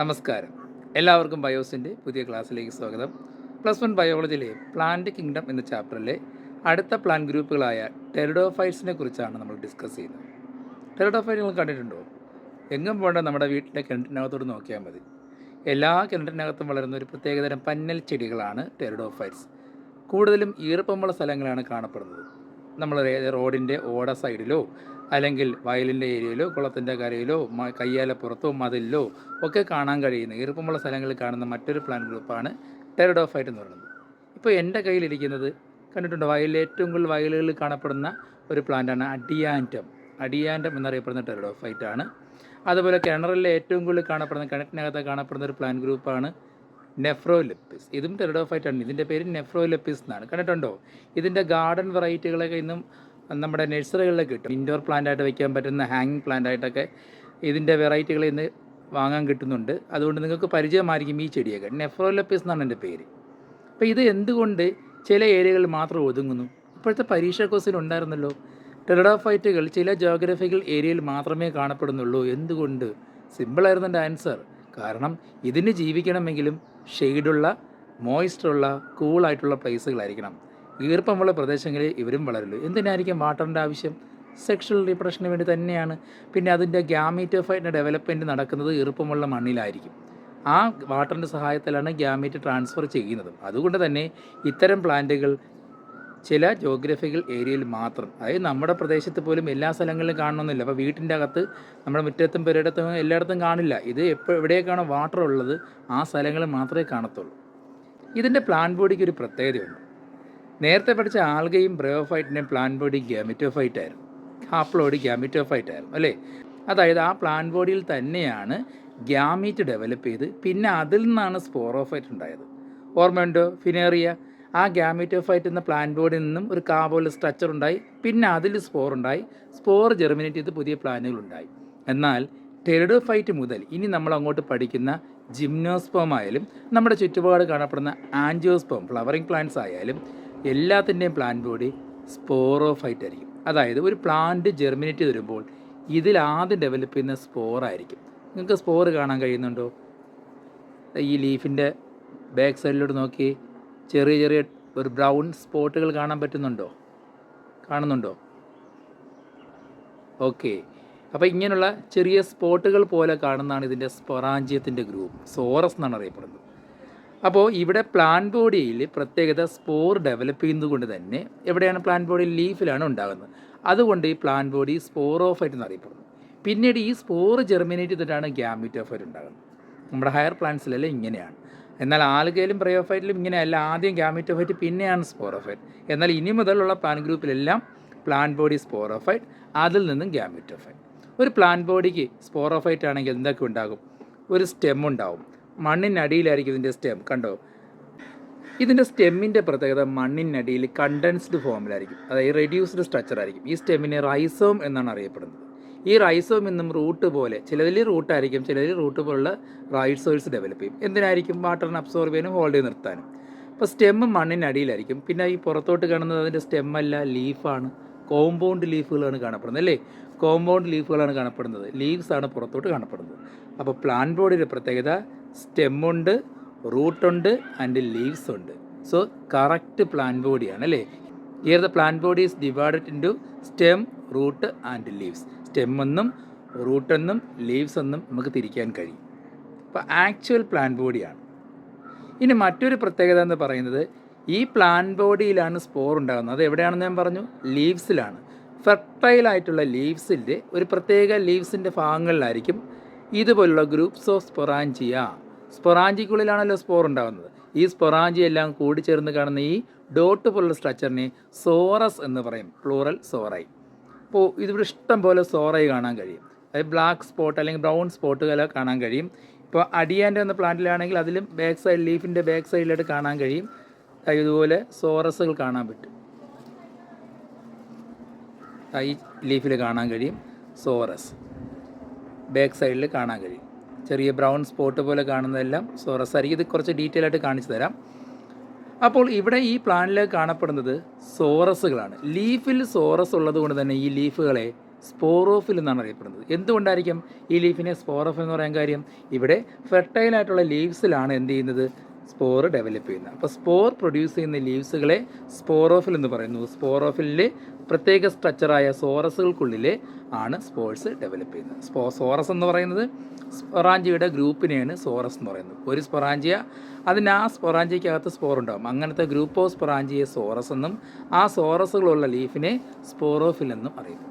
നമസ്കാരം. എല്ലാവർക്കും ബയോസിന്റെ പുതിയ ക്ലാസ്സിലേക്ക് സ്വാഗതം. പ്ലസ് വൺ ബയോളജിയിലെ പ്ലാന്റ് കിങ്ഡം എന്ന ചാപ്റ്ററിലെ അടുത്ത പ്ലാൻ ഗ്രൂപ്പുകളായ ടെറിഡോഫൈറ്റ്സിനെ കുറിച്ചാണ് നമ്മൾ ഡിസ്കസ് ചെയ്യുന്നത്. ടെറിഡോഫൈറ്റ് നിങ്ങൾ കണ്ടിട്ടുണ്ടോ? എങ്ങും പോകേണ്ട നമ്മുടെ വീട്ടിലെ കിണറ്റിനകത്തോട് നോക്കിയാൽ മതി. എല്ലാ കിണറ്റിനകത്തും വളരുന്ന ഒരു പ്രത്യേകതരം പന്നൽ ചെടികളാണ് ടെറിഡോഫൈറ്റ്സ് കൂടുതലും ഈർപ്പമുള്ള സ്ഥലങ്ങളാണ് കാണപ്പെടുന്നത്. നമ്മൾ റോഡിന്റെ ഓട സൈഡിലോ അല്ലെങ്കിൽ വയലിന്റെ ഏരിയയിലോ കുളത്തിന്റെ കരയിലോ കയ്യാലപ്പുറത്തോ മതിലിലോ ഒക്കെ കാണാൻ കഴിയുന്ന ഈർപ്പമുള്ള സ്ഥലങ്ങളിൽ കാണുന്ന മറ്റൊരു പ്ലാൻ ഗ്രൂപ്പാണ് ടെറഡോഫൈറ്റ് എന്ന് പറയുന്നത്. ഇപ്പോൾ എന്റെ കയ്യിലിരിക്കുന്നത് കണ്ടിട്ടുണ്ട്? വയലിൽ ഏറ്റവും കൂടുതൽ വയലുകളിൽ കാണപ്പെടുന്ന ഒരു പ്ലാന്റാണ് അഡിയാന്റം അഡിയാന്റം എന്നറിയപ്പെടുന്ന ടെറഡോഫൈറ്റ് ആണ്. അതുപോലെ കിണറിലെ ഏറ്റവും കൂടുതൽ കാണപ്പെടുന്ന കിണറ്റിനകത്ത് കാണപ്പെടുന്ന ഒരു പ്ലാൻ ഗ്രൂപ്പാണ് നെഫ്രോലെപ്പിസ് ഇതും ടെറഡോഫൈറ്റാണ് ഇതിന്റെ പേര് നെഫ്രോലെപ്പിസ് എന്നാണ്. കണ്ടിട്ടുണ്ടോ? ഇതിന്റെ ഗാർഡൻ വെറൈറ്റികളൊക്കെ ഇന്നും നമ്മുടെ നഴ്സറികളിലൊക്കെ കിട്ടും. ഇൻഡോർ പ്ലാന്റ് ആയിട്ട് വെക്കാൻ പറ്റുന്ന ഹാങ്ങിങ് പ്ലാന്റ് ആയിട്ടൊക്കെ ഇതിന്റെ വെറൈറ്റികൾ ഇന്ന് വാങ്ങാൻ കിട്ടുന്നുണ്ട്. അതുകൊണ്ട് നിങ്ങൾക്ക് പരിചയമായിരിക്കും ഈ ചെടിയൊക്കെ. നെഫ്രോലപ്പിസ് എന്നാണ് എന്റെ പേര്. അപ്പോൾ ഇത് എന്തുകൊണ്ട് ചില ഏരിയകളിൽ മാത്രം ഒതുങ്ങുന്നു? ഇപ്പോഴത്തെ പരീക്ഷ ക്വസ്റ്റിൽ ഉണ്ടായിരുന്നല്ലോ. ടെറഡോഫൈറ്റുകൾ ചില ജോഗ്രഫിക്കൽ ഏരിയയിൽ മാത്രമേ കാണപ്പെടുന്നുള്ളൂ. എന്തുകൊണ്ട്? സിമ്പിളായിരുന്നു എന്റെ ആൻസർ. കാരണം ഇതിന് ജീവിക്കണമെങ്കിലും ഷെയ്ഡുള്ള മോയ്സ്റ്റുള്ള കൂളായിട്ടുള്ള പ്ലേസുകളായിരിക്കണം ഈർപ്പമുള്ള പ്രദേശങ്ങളിൽ ഇവരും വളരുള്ളൂ. എന്തിനായിരിക്കും വാട്ടറിന്റെ ആവശ്യം? സെക്ഷൽ റിപ്രഷന് വേണ്ടി തന്നെയാണ്. പിന്നെ അതിന്റെ ഗ്യാമീറ്റോഫൈറ്റിന്റെ ഡെവലപ്മെന്റ് നടക്കുന്നത് ഈർപ്പമുള്ള മണ്ണിലായിരിക്കും. ആ വാട്ടറിന്റെ സഹായത്തിലാണ് ഗ്യാമീറ്റ് ട്രാൻസ്ഫർ ചെയ്യുന്നത്. അതുകൊണ്ട് തന്നെ ഇത്തരം പ്ലാന്റുകൾ ചില ജോഗ്രഫിക്കൽ ഏരിയയിൽ മാത്രം അതായത് നമ്മുടെ പ്രദേശത്ത് പോലും എല്ലാ സ്ഥലങ്ങളിലും കാണണമെന്നില്ല. അപ്പോൾ വീട്ടിന്റെ അകത്ത് നമ്മുടെ മുറ്റത്തും പുരയിടത്തും എല്ലായിടത്തും കാണില്ല. ഇത് എപ്പോൾ എവിടെയൊക്കെയാണോ വാട്ടർ ഉള്ളത് ആ സ്ഥലങ്ങളിൽ മാത്രമേ കാണത്തുള്ളൂ. ഇതിന്റെ പ്ലാൻ ബോഡിക്ക് ഒരു പ്രത്യേകതയുണ്ട്. നേരത്തെ പഠിച്ച ആൽഗയും ബ്രയോഫൈറ്റിന്റെയും പ്ലാൻ ബോഡി ഗ്യാമിറ്റോഫൈറ്റ് ആയിരുന്നു. ഹാപ്ലോഡി ഗ്യാമിറ്റോഫൈറ്റ് ആയിരുന്നു അല്ലേ? അതായത് ആ പ്ലാൻ ബോഡിയിൽ തന്നെയാണ് ഗ്യാമീറ്റ് ഡെവലപ്പ് ചെയ്ത് പിന്നെ അതിൽ നിന്നാണ് സ്പോറോഫൈറ്റ് ഉണ്ടായത്. ഓർമ്മയുണ്ടോ? ഫിനേറിയ ആ ഗ്യാമിറ്റോഫൈറ്റ് എന്ന പ്ലാൻ ബോഡിയിൽ നിന്നും ഒരു കാബോല സ്ട്രക്ചർ ഉണ്ടായി പിന്നെ അതിൽ സ്പോർ ഉണ്ടായി. സ്പോർ ജെർമിനേറ്റ് ചെയ്ത് പുതിയ പ്ലാനുകൾ ഉണ്ടായി. എന്നാൽ ടെറിഡോഫൈറ്റ് മുതൽ ഇനി നമ്മൾ അങ്ങോട്ട് പഠിക്കുന്ന ജിംനോസ്പോം ആയാലും നമ്മുടെ ചുറ്റുപാട് കാണപ്പെടുന്ന ആൻജിയോസ്പോം ഫ്ലവറിംഗ് പ്ലാന്റ്സ് ആയാലും എല്ലാത്തിന്റെയും പ്ലാന്റ് ബോഡി സ്പോറോഫൈറ്റ് ആയിരിക്കും അതായത് ഒരു പ്ലാന്റ് ജെർമിനേറ്റ് വരുമ്പോൾ ഇതിൽ ആദ്യം ഡെവലപ്പ് ചെയ്യുന്ന സ്പോർ ആയിരിക്കും. നിങ്ങൾക്ക് സ്പോർ കാണാൻ കഴിയുന്നുണ്ടോ? ഈ ലീഫിന്റെ ബാക്ക് സൈഡിലോട്ട് നോക്കി. ചെറിയ ചെറിയ ഒരു ബ്രൗൺ സ്പോട്ടുകൾ കാണാൻ പറ്റുന്നുണ്ടോ? കാണുന്നുണ്ടോ? ഓക്കെ അപ്പോൾ ഇങ്ങനെയുള്ള ചെറിയ സ്പോട്ടുകൾ പോലെ കാണുന്നതാണ് ഇതിന്റെ സ്പൊറാഞ്ചിയത്തിന്റെ ഗ്രൂപ്പ് സോറസ് എന്നാണ് അറിയപ്പെടുന്നത്. അപ്പോൾ ഇവിടെ പ്ലാൻ ബോഡിയിൽ പ്രത്യേകത സ്പോർ ഡെവലപ്പ് ചെയ്യുന്നത് കൊണ്ട് തന്നെ എവിടെയാണ് പ്ലാൻ ബോഡി ലീഫിലാണ് ഉണ്ടാകുന്നത്. അതുകൊണ്ട് ഈ പ്ലാൻ ബോഡി സ്പോറോഫൈറ്റ് എന്നറിയപ്പെടുന്നു. പിന്നീട് ഈ സ്പോർ ജെർമിനേറ്റ് ചെയ്തിട്ടാണ് ഗ്യാമിറ്റോഫൈറ്റ് ഉണ്ടാകുന്നത്. നമ്മുടെ ഹയർ പ്ലാന്റ്സിലെല്ലാം ഇങ്ങനെയാണ്. എന്നാൽ ആൽഗയിലും പ്രയോഫൈറ്റിലും ഇങ്ങനെയല്ല ആദ്യം ഗ്യാമിറ്റോഫൈറ്റ് പിന്നെയാണ് സ്പോറോഫൈറ്റ് എന്നാൽ ഇനി മുതലുള്ള പ്ലാൻ ഗ്രൂപ്പിലെല്ലാം പ്ലാൻ ബോഡി സ്പോറോഫൈറ്റ് അതിൽ നിന്നും ഗ്യാമിറ്റോഫൈറ്റ് ഒരു പ്ലാൻ ബോഡിക്ക് സ്പോറോഫൈറ്റ് ആണെങ്കിൽ എന്തൊക്കെ ഉണ്ടാകും? ഒരു സ്റ്റെം ഉണ്ടാവും. മണ്ണിനടിയിലായിരിക്കും ഇതിന്റെ സ്റ്റെം കണ്ടോ? ഇതിന്റെ സ്റ്റെമ്മിന്റെ പ്രത്യേകത മണ്ണിനടിയിൽ കണ്ടൻസ്ഡ് ഫോമിലായിരിക്കും അതായത് റെഡ്യൂസ്ഡ് സ്ട്രക്ചർ ആയിരിക്കും. ഈ സ്റ്റെമ്മിനെ റൈസോം എന്നാണ് അറിയപ്പെടുന്നത്. ഈ റൈസോം എന്നും റൂട്ട് പോലെ ചിലതിൽ റൂട്ടായിരിക്കും ചിലതിൽ റൂട്ട് പോലുള്ള റൈസോയിൽസ് ഡെവലപ്പ് ചെയ്യും. എന്തിനായിരിക്കും? വാട്ടറിനെ അബ്സോർബ് ചെയ്യാനും ഹോൾഡ് ചെയ്ത് നിർത്താനും. അപ്പോൾ സ്റ്റെമ്മ് മണ്ണിനടിയിലായിരിക്കും പിന്നെ ഈ പുറത്തോട്ട് കാണുന്നത് അതിന്റെ സ്റ്റെമ്മല്ല ലീഫാണ് കോമ്പൗണ്ട് ലീഫുകളാണ് കാണപ്പെടുന്നത് അല്ലേ? കോമ്പൗണ്ട് ലീഫുകളാണ് കാണപ്പെടുന്നത്. ലീവ്സ് ആണ് പുറത്തോട്ട് കാണപ്പെടുന്നത്. അപ്പോൾ പ്ലാൻ ബോഡിയുടെ പ്രത്യേകത സ്റ്റെമ്മുണ്ട് റൂട്ടുണ്ട് ആൻഡ് ലീവ്സ് ഉണ്ട് സോ കറക്റ്റ് പ്ലാന്റ് ബോഡിയാണ് അല്ലേ? Here the plant body is divided to stem root and leaves stem എന്നും റൂട്ട് എന്നും ലീവ്സ് എന്നും നമുക്ക് തിരിക്കാൻ കഴിയും. അപ്പോൾ ആക്ച്വൽ പ്ലാന്റ് ബോഡിയാണ് ഇനി മറ്റൊരു പ്രത്യേകത എന്ന് പറയുന്നത് ഈ പ്ലാന്റ് ബോഡിയിലാണ് സ്പോർ ഉണ്ടാകുന്നത്. അത് എവിടെയാണെന്ന് ഞാൻ പറഞ്ഞു? ലീവ്സിലാണ് ഫെർട്ടൈൽ ആയിട്ടുള്ള ലീവ്സിന്റെ ഒരു പ്രത്യേക ലീവ്സിന്റെ ഭാഗങ്ങളിലായിരിക്കും ഇതുപോലുള്ള ഗ്രൂപ്പ്സ് ഓഫ് സ്പൊറാഞ്ചിയ സ്പൊറാഞ്ചിക്കുള്ളിലാണല്ലോ സ്പോർ ഉണ്ടാകുന്നത്. ഈ സ്പൊറാഞ്ചി എല്ലാം കൂടി ചേർന്ന് കാണുന്ന ഈ ഡോട്ട് പോലുള്ള സ്ട്രക്ചറിനെ സോറസ് എന്ന് പറയും. പ്ലൂറൽ സോറൈ അപ്പോൾ ഇതിവിടെ ഇഷ്ടം പോലെ സോറൈ കാണാൻ കഴിയും. അതായത് ബ്ലാക്ക് സ്പോട്ട് അല്ലെങ്കിൽ ബ്രൗൺ സ്പോട്ടുകൾ കാണാൻ കഴിയും. ഇപ്പോൾ അടിയാന്റെ എന്ന പ്ലാന്റിലാണെങ്കിൽ അതിലും ബാക്ക് സൈഡ് ലീഫിന്റെ ബാക്ക് സൈഡിലായിട്ട് കാണാൻ കഴിയും. ഇതുപോലെ സോറസുകൾ കാണാൻ പറ്റും. ഈ ലീഫിൽ കാണാൻ കഴിയും. സോറസ് ബാക്ക് സൈഡിൽ കാണാൻ കഴിയും. ചെറിയ ബ്രൗൺ സ്പോട്ട് പോലെ കാണുന്നതെല്ലാം. സോറസ് ആയിരിക്കും ഇത് കുറച്ച് ഡീറ്റെയിൽ ആയിട്ട് കാണിച്ചു തരാം. അപ്പോൾ ഇവിടെ ഈ പ്ലാനിൽ കാണപ്പെടുന്നത് സോറസുകളാണ്. ലീഫിൽ സോറസ് ഉള്ളത് കൊണ്ട് തന്നെ ഈ ലീഫുകളെ സ്പോറോഫിൽ എന്നാണ് അറിയപ്പെടുന്നത്. എന്തുകൊണ്ടായിരിക്കും ഈ ലീഫിനെ സ്പോറോഫ് എന്ന് പറയാൻ കാര്യം? ഇവിടെ ഫെർട്ടൈൽ ആയിട്ടുള്ള ലീവ്സിലാണ് എന്ത് ചെയ്യുന്നത്? സ്പോർ ഡെവലപ്പ് ചെയ്യുന്നത് അപ്പോൾ സ്പോർ പ്രൊഡ്യൂസ് ചെയ്യുന്ന ലീവ്സുകളെ സ്പോറോഫിൽ എന്ന് പറയുന്നു. സ്പോറോഫിലെ പ്രത്യേക സ്ട്രക്ചറായ സോറസുകൾക്കുള്ളിൽ ആണ് സ്പോർട്സ് ഡെവലപ്പ് ചെയ്യുന്നത്. സ്പോ സോറസ് എന്ന് പറയുന്നത് സ്പൊറാഞ്ചിയുടെ ഗ്രൂപ്പിനെയാണ് സോറസ് എന്ന് പറയുന്നത്. ഒരു സ്പൊറാഞ്ചിയ അതിന് ആ സ്പൊറാഞ്ചിക്കകത്ത് സ്പോർ ഉണ്ടാകും അങ്ങനത്തെ ഗ്രൂപ്പ് ഓഫ് സ്പൊറാഞ്ചിയെ സോറസ് എന്നും ആ സോറസുകളുള്ള ലീഫിനെ സ്പോറോഫിൽ എന്നും അറിയുന്നു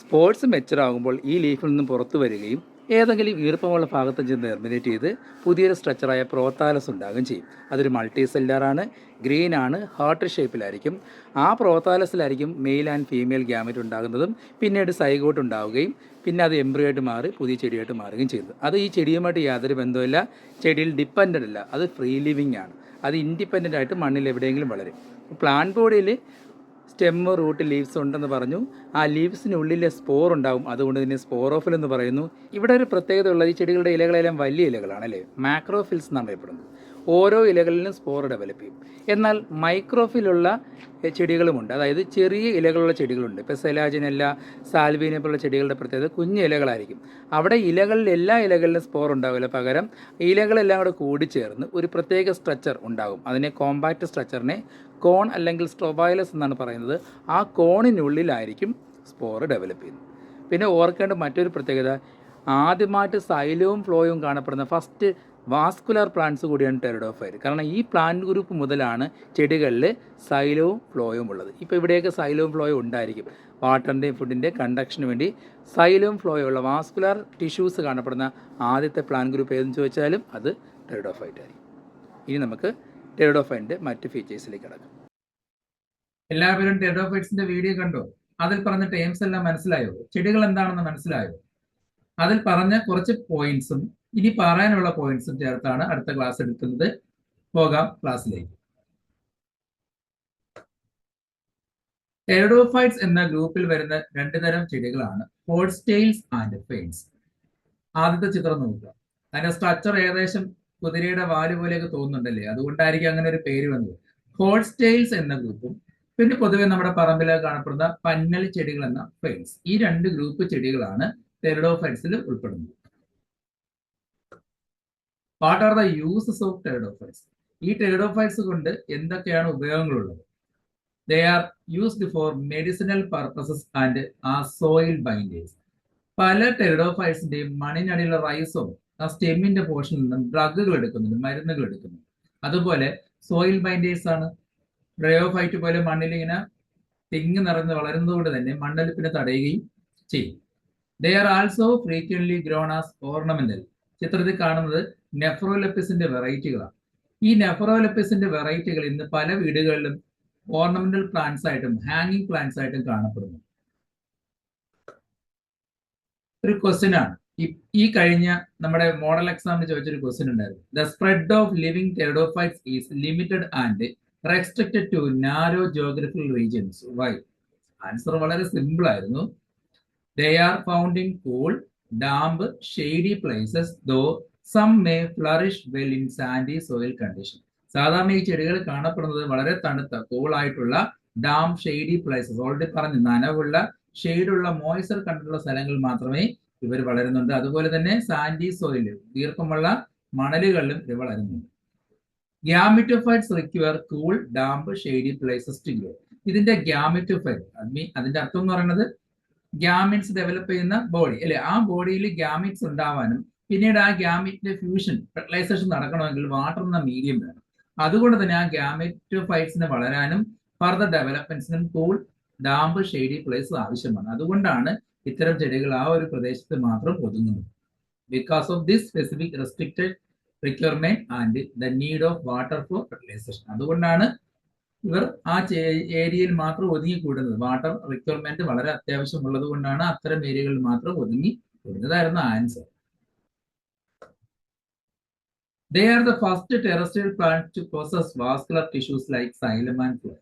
സ്പോർട്സ് മെച്ചറാകുമ്പോൾ ഈ ലീഫിൽ നിന്നും പുറത്തു വരികയും ഏതെങ്കിലും ഈർപ്പമുള്ള ഭാഗത്ത് ചെന്ന് ടെർമിനേറ്റ് ചെയ്ത് പുതിയൊരു സ്ട്രക്ചറായ പ്രോത്താലസ് ഉണ്ടാകുകയും ചെയ്യും. അതൊരു മൾട്ടി സെല്ലറാണ് ഗ്രീൻ ആണ് ഹാർട്ട് ഷേപ്പിലായിരിക്കും ആ പ്രോത്താലസിലായിരിക്കും മെയിൽ ആൻഡ് ഫീമെയിൽ ഗ്യാമറ്റ് ഉണ്ടാകുന്നതും പിന്നീട് സൈഗോട്ട് ഉണ്ടാവുകയും പിന്നെ അത് എംബ്രിയായിട്ട് മാറി പുതിയ ചെടിയായിട്ട് മാറുകയും ചെയ്യുന്നത്. അത് ഈ ചെടിയുമായിട്ട് യാതൊരു ബന്ധവുമില്ല. ചെടിയിൽ ഡിപ്പെൻഡന്റ് അല്ല. അത് ഫ്രീ ലിവിങ് ആണ്. അത് ഇൻഡിപെൻഡന്റ് ആയിട്ട് മണ്ണിൽ എവിടെയെങ്കിലും വളരും. പ്ലാന്റ് ബോഡിയിൽ സ്റ്റെമ്മ് റൂട്ട് ലീവ്സ് ഉണ്ടെന്ന് പറഞ്ഞു. ആ ലീവ്സിനുള്ളിലെ സ്പോർ ഉണ്ടാവും. അതുകൊണ്ട് ഇതിനെ സ്പോറോഫിൽ എന്ന് പറയുന്നു. ഇവിടെ ഒരു പ്രത്യേകത ഉള്ളത് ഈ ചെടികളുടെ ഇലകളെല്ലാം വലിയ ഇലകളാണ് അല്ലേ? മാക്രോഫിൽസ് എന്നാണ് അറിയപ്പെടുന്നത് ഓരോ ഇലകളിലും സ്പോർ ഡെവലപ്പ് ചെയ്യും. എന്നാൽ മൈക്രോഫിലുള്ള ചെടികളുമുണ്ട്. അതായത് ചെറിയ ഇലകളുള്ള ചെടികളുണ്ട്. ഇപ്പോൾ സെലാജിനല്ല സാൽവീനെ പോലുള്ള ചെടികളുടെ പ്രത്യേകത കുഞ്ഞു ഇലകളായിരിക്കും. അവിടെ ഇലകളിൽ എല്ലാ ഇലകളിലും സ്പോർ ഉണ്ടാവില്ല. പകരം ഇലകളെല്ലാം കൂടെ കൂടിച്ചേർന്ന് ഒരു പ്രത്യേക സ്ട്രക്ചർ ഉണ്ടാകും. അതിനെ കോമ്പാക്റ്റ് സ്ട്രക്ചറിനെ കോൺ അല്ലെങ്കിൽ സ്ട്രോബൈലസ് എന്നാണ് പറയുന്നത്. ആ കോണിനുള്ളിലായിരിക്കും സ്പോർ ഡെവലപ്പ് ചെയ്യുന്നത്. പിന്നെ ഓർക്കേണ്ട മറ്റൊരു പ്രത്യേകത ആദ്യമായിട്ട് സൈലവും ഫ്ലോയും കാണപ്പെടുന്ന ഫസ്റ്റ് വാസ്കുലർ പ്ലാന്റ്സ് കൂടിയാണ് ടെറിഡോഫൈർ കാരണം ഈ പ്ലാന്റ് ഗ്രൂപ്പ് മുതലാണ് ചെടികളിൽ സൈലവും ഫ്ലോയും ഉള്ളത്. ഇപ്പോൾ ഇവിടെയൊക്കെ സൈലവും ഫ്ലോയും ഉണ്ടായിരിക്കും വാട്ടറിന്റെയും ഫുഡിന്റെ കണ്ടക്ഷന് വേണ്ടി സൈലവും ഫ്ലോയും ഉള്ള വാസ്കുലർ ടിഷ്യൂസ് കാണപ്പെടുന്ന ആദ്യത്തെ പ്ലാന്റ് ഗ്രൂപ്പ് ഏതെന്ന് ചോദിച്ചാലും അത് ടെറിഡോഫൈറ്റ് ആയിരിക്കും. ഇനി നമുക്ക് ടെറിഡോഫൈന്റെ മറ്റ് ഫീച്ചേഴ്സിലേക്ക് കിടക്കാം. എല്ലാവരും ടെറിഡോഫൈറ്റ്സിന്റെ വീഡിയോ കണ്ടോ? അതിൽ പറഞ്ഞ ടേംസ് എല്ലാം മനസ്സിലായോ? ചെടികൾ എന്താണെന്ന് മനസ്സിലായോ? അതിൽ പറഞ്ഞ കുറച്ച് പോയിന്റ്സും ഇനി പറയാനുള്ള പോയിന്റ്സും ചേർത്താണ് അടുത്ത ക്ലാസ് എടുക്കുന്നത്. പോകാം ക്ലാസ്സിലേക്ക് ടെറഡോഫൈറ്റ്സ് എന്ന ഗ്രൂപ്പിൽ വരുന്ന രണ്ടു തരം ചെടികളാണ്. ഹോൾസ്റ്റെയിൽസ് ആൻഡ് ഫെയിൻസ് ആദ്യത്തെ ചിത്രം നോക്കുക. അതിന്റെ സ്ട്രക്ചർ ഏകദേശം കുതിരയുടെ വാൽ പോലെയൊക്കെ തോന്നുന്നുണ്ടല്ലേ? അതുകൊണ്ടായിരിക്കും അങ്ങനെ ഒരു പേര് വന്നത്. ഹോൾസ്റ്റെയിൽസ് എന്ന ഗ്രൂപ്പും പിന്നെ പൊതുവെ നമ്മുടെ പറമ്പിൽ കാണപ്പെടുന്ന പന്നൽ ചെടികൾ എന്ന ഫെയിൻസ് ഈ രണ്ട് ഗ്രൂപ്പ് ചെടികളാണ് തെരഡോഫൈറ്റ്സിൽ ഉൾപ്പെടുന്നത്. What are the uses of pteridophytes ഈ ടെറഡോഫൈറ്റ്സ് കൊണ്ട് എന്തൊക്കെയാണ് ഉപയോഗങ്ങളുള്ളത്? They are used for medicinal purposes and uh soil binders പല ടെറഡോഫൈറ്റ്സിന്റെയും മണ്ണിനടിയിലുള്ള റൈസോ ആ സ്റ്റെമ്മിന്റെ പോർഷനിൽ നിന്നും ഡ്രഗുകൾ എടുക്കുന്നുണ്ട് മരുന്നുകൾ എടുക്കുന്നുണ്ട്. അതുപോലെ സോയിൽ ബൈൻഡേഴ്സ് ആണ്. ബ്രയോഫൈറ്റ് പോലെ മണ്ണിൽ ഇങ്ങനെ തിങ്ങി നിറഞ്ഞ് വളരുന്നതുകൊണ്ട് തന്നെ മണ്ണൊലിപ്പിനെ തടയുകയും ചെയ്യും. They are also frequently grown as ornamental ചിത്രത്തിൽ കാണുന്നത് നെഫ്രോലെപ്പിസിന്റെ വെറൈറ്റികളാണ്. ഈ നെഫ്രോലെപ്പിസിന്റെ വെറൈറ്റികൾ ഇന്ന് പല വീടുകളിലും ഓർണമെന്റൽ പ്ലാന്റ്സ് ആയിട്ടും ഹാങ്ങിങ് പ്ലാന്റ്സ് ആയിട്ടും കാണപ്പെടുന്നു. ഒരു ക്വസ്റ്റ്യൻ ആണ്. ഈ- കഴിഞ്ഞ നമ്മുടെ മോഡൽ എക്സാമിന് ചോദിച്ചൊരു ക്വസ്റ്റ്യൻ ഉണ്ടായിരുന്നു. The spread of living pteridophytes is limited and restricted to narrow geographical regions why answer വളരെ സിമ്പിൾ ആയിരുന്നു. They are found in cool damp shady places though some may flourish well in sandy soil condition സാധാരണ ഈ ചെടികൾ കാണപ്പെടുന്നത് വളരെ തണുത്ത cool ആയിട്ടുള്ള dam shady places already പറഞ്ഞു നനവുള്ള ഷെയ്ഡുള്ള മോയ്സ്ചർ കണ്ടുള്ള സ്ഥലങ്ങളിൽ മാത്രമേ ഇവർ വളരുന്നുണ്ട്. അതുപോലെ തന്നെ സാൻഡി സോയിൽ ദീർഘമുള്ള മണലുകളിലും ഇവർ വളരുന്നുണ്ട്. Gametophytes require cool damp shady places to grow ഇതിന്റെ ഗ്യാമിറ്റോഫൈറ്റ് അതിന്റെ അർത്ഥം എന്ന് പറയുന്നത് ഗ്യാമിറ്റ്സ് ഡെവലപ്പ് ചെയ്യുന്ന ബോഡി അല്ലെ? ആ ബോഡിയിൽ ഗ്യാമിറ്റ്സ് ഉണ്ടാവാനും പിന്നീട് ആ ഗ്യാമിറ്റിന്റെ ഫ്യൂഷൻ ഫെർട്ടിലൈസേഷൻ നടക്കണമെങ്കിൽ വാട്ടർ എന്ന മീഡിയം വേണം. അതുകൊണ്ട് തന്നെ ആ ഗ്യാമിറ്റോഫൈറ്റ്സിന് വളരാനും ഫർദർ ഡെവലപ്മെന്റ്സിനും കൂൾ ഡാമ്പ് ഷെയ്ഡി പ്ലേസ് ആവശ്യമാണ്. അതുകൊണ്ടാണ് ഇത്തരം ചെടികൾ ആ ഒരു പ്രദേശത്ത് മാത്രം ഒതുങ്ങുന്നത്. Because of this specific restricted requirement and the need of water for fertilization അതുകൊണ്ടാണ് ഇവർ ആ ഏരിയയിൽ മാത്രം ഒതുങ്ങി കൂടുന്നത് വാട്ടർ റിക്വയർമെന്റ് വളരെ അത്യാവശ്യമുള്ളത് കൊണ്ടാണ് അത്തരം ഏരിയകളിൽ മാത്രം ഒതുങ്ങി കൂടുന്നതായിരുന്നു answer they are the first terrestrial plant to process vascular tissues like xylem and phloem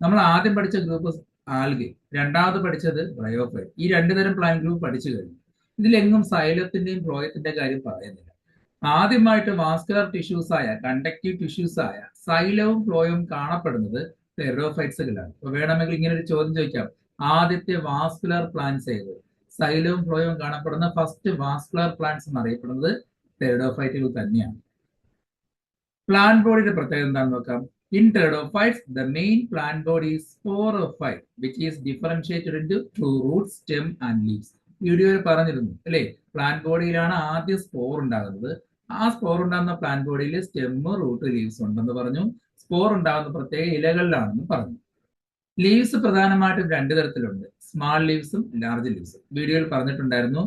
നമ്മൾ ആദ്യം പഠിച്ച ഗ്രൂപ്പ് ആൽഗെ രണ്ടാമത് പഠിച്ചത് ബ്രയോഫൈറ്റ് ഈ രണ്ടു തരം പ്ലാന്റ് ഗ്രൂപ്പ് പഠിച്ചു കഴിഞ്ഞു. ഇതിലെങ്ങും സൈലത്തിന്റെയും ഫ്ലോയത്തിന്റെ കാര്യം പറയുന്നില്ല. ആദ്യമായിട്ട് വാസ്കുലർ ടിഷ്യൂസ് ആയ കണ്ടക്റ്റീവ് ടിഷ്യൂസ് ആയ സൈലവും ഫ്ലോയും കാണപ്പെടുന്നത് ടെറോഫൈറ്റ്സുകളാണ് അപ്പൊ വേണമെങ്കിൽ ഇങ്ങനെ ഒരു ചോദ്യം ചോദിക്കാം. ആദ്യത്തെ വാസ്കുലർ പ്ലാന്റ്സ് ഏത്? സൈലവും ഫ്ലോയും കാണപ്പെടുന്ന ഫസ്റ്റ് വാസ്കുലർ പ്ലാന്റ്സ് എന്നറിയപ്പെടുന്നത് ടെറിഡോഫൈറ്റുകൾ തന്നെയാണ്. പ്ലാന്റ് ബോഡിയുടെ പ്രത്യേകത എന്താണെന്ന് നോക്കാം. In pteridophytes the main plant body is sporophyte which is differentiated into root stem and leaves വീഡിയോയിൽ പറഞ്ഞിരുന്നു അല്ലേ? പ്ലാന്റ് ബോഡിയിലാണ് ആദ്യം സ്പോർ ഉണ്ടാകുന്നത്. ആ സ്പോർ ഉണ്ടാകുന്ന പ്ലാന്റ് ബോഡിയിൽ സ്റ്റെമ്മ് റൂട്ട് ലീവ്സ് ഉണ്ടെന്ന് പറഞ്ഞു. സ്പോർ ഉണ്ടാകുന്ന പ്രത്യേക ഇലകളിലാണെന്ന് പറഞ്ഞു. ലീവ്സ് പ്രധാനമായിട്ടും രണ്ട് തരത്തിലുണ്ട്. സ്മാൾ ലീവ്സും ലാർജ് ലീവ്സും വീഡിയോയിൽ പറഞ്ഞിട്ടുണ്ടായിരുന്നു.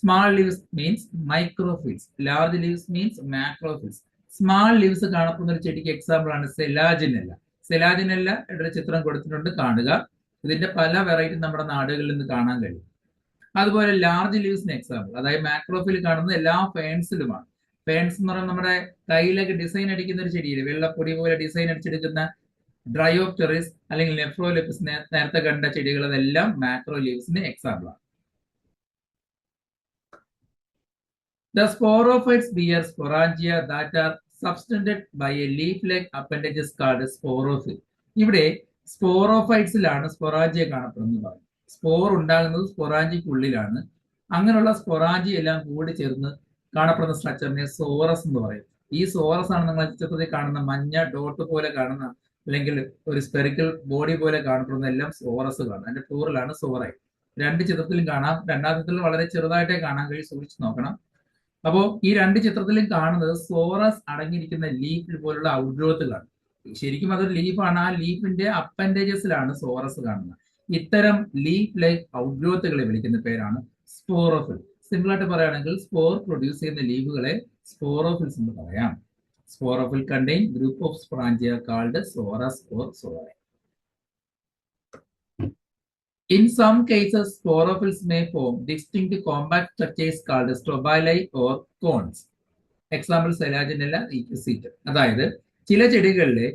Small leaves means microphylls large leaves means macrophylls small leaves കാണപ്പെടുന്ന ഒരു ചെടിക്ക് എക്സാമ്പിൾ ആണ് സെലാജിനെല്ല. സെലാജിനെല്ല ഒരു ചിത്രം കൊടുത്തിട്ടുണ്ട് കാണുക. ഇതിന്റെ പല വെറൈറ്റി നമ്മുടെ നാടുകളിൽ നിന്ന് കാണാൻ കഴിയും. അതുപോലെ ലാർജ് ലീവ്സിന് എക്സാമ്പിൾ അതായത് മാക്രോഫിൽ കാണുന്ന എല്ലാ ഫേൺസിലുമാണ് ഫേൺസ് എന്ന് പറയുന്നത് നമ്മുടെ കയ്യിലൊക്കെ ഡിസൈൻ അടിക്കുന്ന ഒരു ചെടിയില്ല? വെള്ളപ്പൊടി പോലെ ഡിസൈൻ അടിച്ചെടുക്കുന്ന ഡ്രയോപ്റ്ററിസ് അല്ലെങ്കിൽ നെഫ്രോലിപ്പിസ് നേരത്തെ കണ്ട ചെടികൾ അതെല്ലാം മാക്രോ ലീവ്സിന് എക്സാമ്പിൾ ആണ്. The sporophytes bear sporangia that are subtended by a leaf like appendages called sporophyll ഇവിടെ സ്പോറോഫൈറ്റ്സിലാണ് സ്പൊറാജിയ കാണപ്പെടുന്നത് പറയും സ്പോർ ഉണ്ടാകുന്നത് സ്പൊറാജിക്കുള്ളിലാണ് അങ്ങനെയുള്ള സ്പൊറാജി എല്ലാം കൂടി ചേർന്ന് കാണപ്പെടുന്ന സ്ട്രക്ചറിനെ സോറസ് എന്ന് പറയും. ഈ സോറസ് ആണ് നിങ്ങൾ ചിത്രത്തിൽ കാണുന്ന മഞ്ഞ ഡോട്ട് പോലെ കാണുന്ന അല്ലെങ്കിൽ ഒരു സ്പെറിക്കൽ ബോഡി പോലെ കാണപ്പെടുന്ന എല്ലാം സോറസ് കാണും അതിന്റെ ടൂറിലാണ് സോറൈ രണ്ട് ചിത്രത്തിലും കാണാം. രണ്ടാം ചിത്രത്തിൽ വളരെ ചെറുതായിട്ടേ കാണാൻ കഴിയും. സൂക്ഷിച്ച് നോക്കണം. അപ്പോ ഈ രണ്ട് ചിത്രത്തിലും കാണുന്നത് സോറസ് അടങ്ങിയിരിക്കുന്ന ലീഫ് പോലുള്ള ഔട്ട്ഗ്രോത്തുകളാണ് ശരിക്കും അതൊരു ലീഫാണ് ആ ലീഫിന്റെ അപ്പൻഡേജസിലാണ് സോറസ് കാണുന്നത്. ഇത്തരം ലീഫ് ലൈക്ക് ഔട്ട്ഗ്രോത്തുകളെ വിളിക്കുന്ന പേരാണ് സ്പോറോഫിൽ സിമ്പിൾ ആയിട്ട് പറയുകയാണെങ്കിൽ സ്പോർ പ്രൊഡ്യൂസ് ചെയ്യുന്ന ലീവുകളെ സ്പോറോഫിൽസ് എന്ന് പറയാം. Sporophyll contain group of sporangia called sorus or sora In some cases, sporophylls may form distinct compact structures called strobili or cones. Example selaginella seat അതായത് ചില ചെടികളിലെ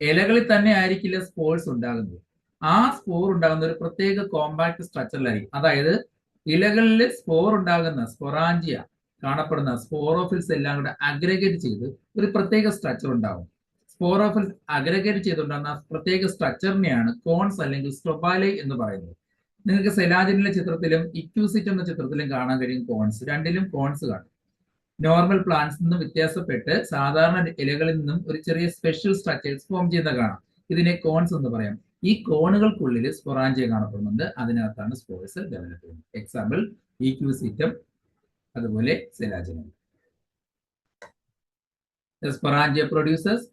ഇലകളിൽ തന്നെ ആയിരിക്കില്ല സ്പോർസ് ഉണ്ടാകുന്നത്. ആ സ്പോർ ഉണ്ടാകുന്ന ഒരു പ്രത്യേക കോമ്പാക്ട് സ്ട്രക്ചറിലായിരിക്കും അതായത് ഇലകളിൽ സ്പോർ ഉണ്ടാകുന്ന സ്പൊറാഞ്ചിയ കാണപ്പെടുന്ന സ്പോറോഫിൽസ് എല്ലാം കൂടെ അഗ്രഗേറ്റ് ചെയ്ത് ഒരു പ്രത്യേക സ്ട്രക്ചർ ഉണ്ടാകും സ്പോറോഫിൽസ് അഗ്രഗേറ്റ് ചെയ്തുകൊണ്ടാകുന്ന പ്രത്യേക സ്ട്രക്ചറിനെയാണ് കോൺസ് അല്ലെങ്കിൽ സ്ട്രൊബാലെ എന്ന് പറയുന്നത്. നിങ്ങൾക്ക് സെലാജിനിലെ ചിത്രത്തിലും ഇക്യൂസിറ്റ് എന്ന ചിത്രത്തിലും കാണാൻ കഴിയും കോൺസ് രണ്ടിലും കോൺസ് കാണും. നോർമൽ പ്ലാന്റ്സ് നിന്നും വ്യത്യാസപ്പെട്ട് സാധാരണ ഇലകളിൽ നിന്നും ഒരു ചെറിയ സ്പെഷ്യൽ സ്ട്രക്ചേഴ്സ് ഫോം ചെയ്യുന്ന കാണാം. ഇതിനെ കോൺസ് എന്ന് പറയാം. ഈ കോണുകൾക്കുള്ളിൽ സ്പൊറാഞ്ചിയ കാണപ്പെടുന്നുണ്ട്. അതിനകത്താണ് സ്പോർട്സ് ഡെവലപ്പ് ചെയ്യുന്നത്. എക്സാമ്പിൾ ഇക്യൂസിറ്റം അതുപോലെ സെലാജിനും sporangia produces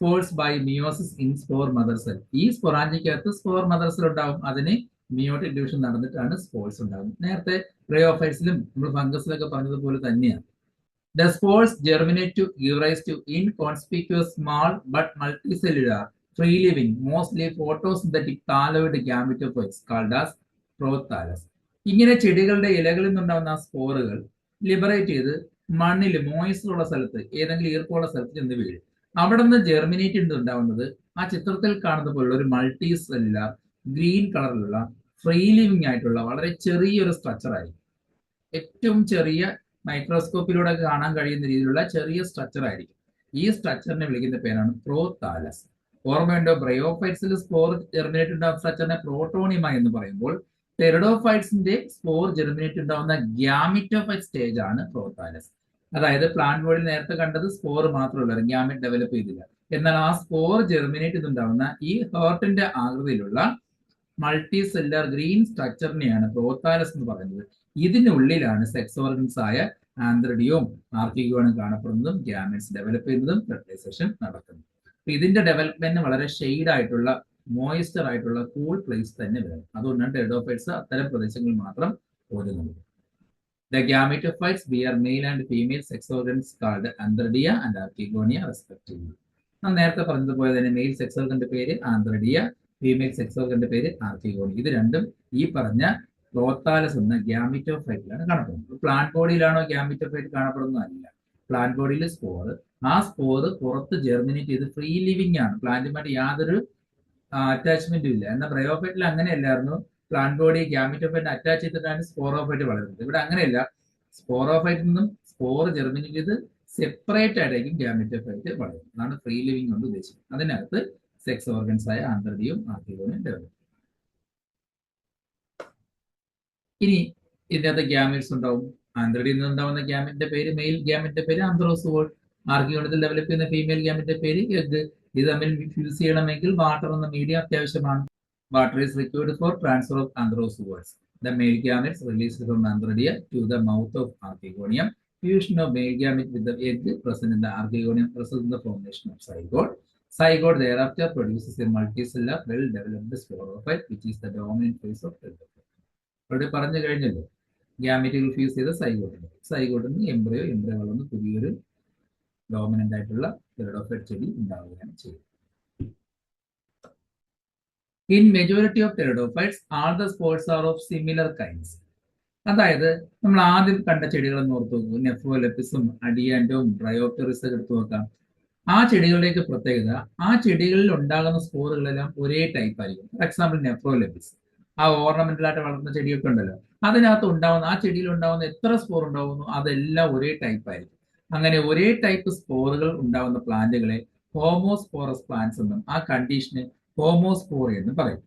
spores by meiosis in spore mother cell ഈ സ്പൊറാഞ്ചിക്കകത്ത് സ്പോർ മദർ സെൽ ഉണ്ടാവും. അതിന് മിയോട്ടിക് ഡിവിഷൻ നടന്നിട്ടാണ് സ്പോർട്സ് ഉണ്ടാകുന്നത് നേരത്തെ റേയോഫൈറ്റ്സിലും നമ്മൾ ഫംഗസിലൊക്കെ പറഞ്ഞതുപോലെ തന്നെയാണ്. The spores germinate to give rise to inconspicuous small but multi multicellular free living mostly photosynthetic thalloid gametophytes called as prothallus ഇങ്ങനെ ചെടികളുടെ ഇലകളിൽ നിന്നുണ്ടാകുന്ന സ്പോറുകൾ ലിബറേറ്റ് ചെയ്ത് മണ്ണിൽ മോയിസ്റ്റർ ഉള്ള സ്ഥലത്ത് ഏതെങ്കിലും ഈർപ്പമുള്ള സ്ഥലത്ത് ചെന്ന് വീഴും. അവിടെ നിന്ന് ജെർമിനേറ്റ് ഉണ്ടാവുന്നത് ആ ചിത്രത്തിൽ കാണുന്ന പോലുള്ള ഒരു മൾട്ടി സെല്ലുലാർ ഗ്രീൻ കളറിലുള്ള ഫ്രീ ലിവിംഗ് ആയിട്ടുള്ള വളരെ ചെറിയൊരു സ്ട്രക്ചർ ആയിരിക്കും. ഏറ്റവും ചെറിയ മൈക്രോസ്കോപ്പിലൂടെ കാണാൻ കഴിയുന്ന രീതിയിലുള്ള ചെറിയ സ്ട്രക്ചർ ആയിരിക്കും. ഈ സ്ട്രക്ചറിനെ വിളിക്കുന്ന പേരാണ് പ്രോതാലസ് ഓർമ്മയുണ്ടോ? ബ്രയോഫൈറ്റ്സിൽ സ്പോർ ജെർമിനേറ്റ് ഉണ്ടാകുന്ന സ്ട്രക്ചറിനെ പ്രോട്ടോണിമ എന്ന് പറയുമ്പോൾ ടെറഡോഫൈറ്റ്സിന്റെ സ്പോർ ജെർമിനേറ്റ് ഉണ്ടാവുന്ന ഗ്യാമിറ്റോഫൈറ്റ് സ്റ്റേജ് ആണ് പ്രോതാലസ് അതായത് പ്ലാന്റ് ബോഡിയിൽ നേരത്തെ കണ്ടത് സ്പോർ മാത്രമല്ല ഗ്യാമിറ്റ് ഡെവലപ്പ് ചെയ്തില്ല. എന്നാൽ ആ സ്പോർ ജെർമിനേറ്റ് ചെയ്തുണ്ടാവുന്ന ഈ ഹേർട്ടിന്റെ ആകൃതിയിലുള്ള മൾട്ടി സെല്ലർ ഗ്രീൻ സ്ട്രക്ചറിനെയാണ് പ്രോത്താലസ് എന്ന് പറയുന്നത്. ഇതിനുള്ളിലാണ് സെക്സ് ഓർഗൻസ് ആയ ആന്ത്രഡിയും ആർക്കിഗോണും കാണപ്പെടുന്നതും ഗ്യാമിറ്റ്സ് ഡെവലപ്പ് ചെയ്യുന്നതും ഫെർട്ടിലൈസേഷൻ നടക്കുന്നത് അപ്പൊ ഇതിന്റെ ഡെവലപ്മെന്റ് വളരെ ഷെയ്ഡ് ആയിട്ടുള്ള മോയിസ്റ്റർ ആയിട്ടുള്ള കൂൾ പ്ലേസ് തന്നെ വരും. അതുകൊണ്ടാണ് ടെഡോഫൈറ്റ്സ് അത്തരം പ്രദേശങ്ങളിൽ മാത്രം ഓരുന്നത് The gametophytes bear male and female sex organs called andradia and Archegonia respectively. നാം നേരത്തെ പറഞ്ഞതുപോലെ തന്നെ മെയിൽ സെക്സ് ഓർഗന്റെ പേര് ആന്ത്രഡിയ ഫീമെയിൽ സെക്സ് ഓർഗന്റെ പേര് ആർക്കിഗോണി ഇത് രണ്ടും ഈ പറഞ്ഞ പ്രോത്താലസ് എന്ന ഗ്യാമിറ്റോഫൈറ്റിലാണ് കാണപ്പെടുന്നത്. പ്ലാന്റ് ബോഡിയിലാണോ ഗ്യാമിറ്റോഫൈറ്റ് കാണപ്പെടുന്നതല്ല പ്ലാന്റ് ബോഡിയിൽ സ്പോർ ആ സ്പോർ പുറത്ത് ജെർമിനേറ്റ് ചെയ്ത് ഫ്രീ ലിവിംഗ് ആണ്. പ്ലാന്റുമായിട്ട് യാതൊരു അറ്റാച്ച്മെന്റും ഇല്ല. എന്നാൽ ബ്രയോഫൈറ്റിൽ അങ്ങനെയല്ലായിരുന്നു. പ്ലാന്റ് ബോഡി ഗ്യാമിറ്റോഫൈറ്റ് അറ്റാച്ച് ചെയ്തിട്ടാണ് സ്പോറോഫൈറ്റ് വളരുന്നത് ഇവിടെ അങ്ങനെയല്ല. സ്പോറോഫൈറ്റിൽ നിന്നും സ്പോർ ജെർമിനേറ്റ് ചെയ്ത് സെപ്പറേറ്റ് ആയിട്ടായിരിക്കും ഗ്യാമിറ്റോഫൈറ്റ് വളരും അതാണ് ഫ്രീ ലിവിംഗ് കൊണ്ട് ഉദ്ദേശിക്കുന്നത്. അതിനകത്ത് സെക്സ് ഓർഗൻസ് ആയ ആന്തർഡിയും ആർക്കിഗോണിയും ഡെവലപ്പ് ഇനി ഇതിനകത്ത് ഗ്യാമിറ്റ്സ് ഉണ്ടാവും. ആന്ത്രഡിൽ നിന്ന് ഉണ്ടാവുന്ന ഗ്യാമിന്റെ പേര് മെയിൽ ഗ്യാമിന്റെ പേര് ആന്ത്രോസുവോൾ ആർക്കിയോണത്തിൽ ഡെവലപ്പ് ചെയ്യുന്ന ഫീമെയിൽ ഗ്യാമിന്റെ പേര് എഗ് ഇത് തമ്മിൽ ഫ്യൂസ് ചെയ്യണമെങ്കിൽ വാട്ടർ എന്ന മീഡിയ അത്യാവശ്യമാണ്. Water is required for transfer of antherozoids The male gametes released from anthrodia to the mouth of archegonium. fusion of male gamete with the egg present in the archegonium results in the formation of zygote. Zygote thereafter produces a multicellular, well-developed sporophyte, which is the dominant phase of development. ഇവിടെ പറഞ്ഞു കഴിഞ്ഞല്ലോ ഗ്യാമറ്റുകൾ fuse ചെയ്ത the സൈഗോട്ടിൽ നിന്ന് embryo embryo വളർന്ന് പുതിയൊരു dominant ആയിട്ടുള്ള pteridophyte ചെടി ഉണ്ടാവുകയാണ് ചെയ്യുന്നത് in majority of pteridophytes all the spores are of similar kinds അതായത് നമ്മൾ ആദ്യം കണ്ട ചെടികളെന്ന് ഓർത്ത് നോക്കൂ. നെഫോലെപ്പിസും അഡിയാൻഡും ഒക്കെ എടുത്തു നോക്കാം. ആ ചെടികളുടെയൊക്കെ പ്രത്യേകത ആ ചെടികളിൽ ഉണ്ടാകുന്ന സ്പോറുകളെല്ലാം ഒരേ ടൈപ്പ് ആയിരിക്കും. ഫോർ എക്സാമ്പിൾ നെഫ്രോലെപ്പിസ് ആ ഓർണമെന്റൽ ആയിട്ട് വളർന്ന ചെടിയൊക്കെ ഉണ്ടല്ലോ. അതിനകത്ത് ഉണ്ടാവുന്ന ആ ചെടിയിൽ ഉണ്ടാവുന്ന എത്ര സ്പോർ ഉണ്ടാവുന്നു അതെല്ലാം ഒരേ ടൈപ്പ് ആയിരിക്കും. അങ്ങനെ ഒരേ ടൈപ്പ് സ്പോറുകൾ ഉണ്ടാവുന്ന പ്ലാന്റുകളെ ഹോമോസ്പോറസ് പ്ലാന്റ്സ് എന്നും ആ കണ്ടീഷന് ഹോമോസ്പോറി എന്ന് പറയും.